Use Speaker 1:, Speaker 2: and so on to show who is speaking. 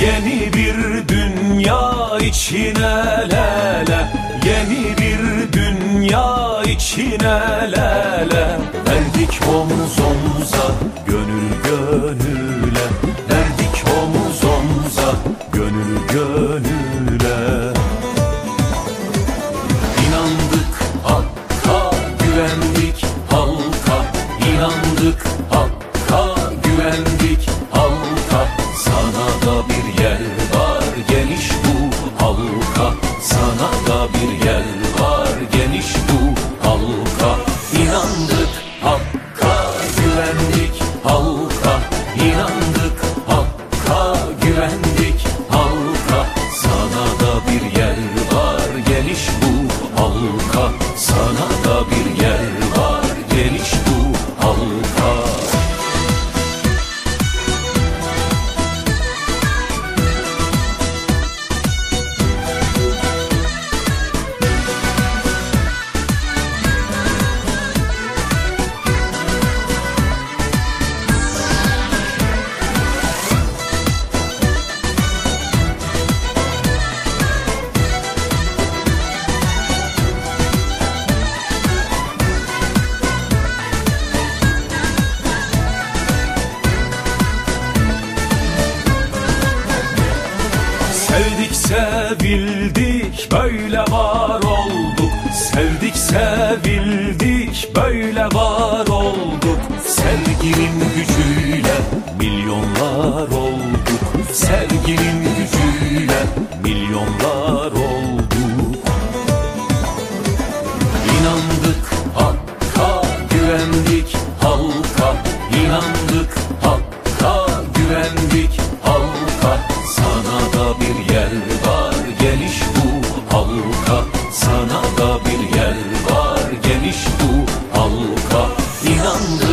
Speaker 1: Yeni bir dünya içine lele Yeni bir dünya içine lele Verdik omuz omuza gönül gönüle. Verdik omuz omuza gönül gönüle. İnandık Hakk'a güvendik halka. İnandık Hakk'a güvendik halka bir yer var geniş bu halka. Sana da bir yer var geniş bu halka. İnandık Hakk'a güvendik halka. İnandık Hakk'a güvendik halka. Sana da bir yer var geniş bu halka. Sana da Sevdik sevildik böyle var olduk. Sevdik sevildik böyle var olduk. Sevginin gücüyle milyonlar olduk. Sevginin gücüyle milyonlar olduk halka Sana da bir yer var geniş bu halka. İnandım.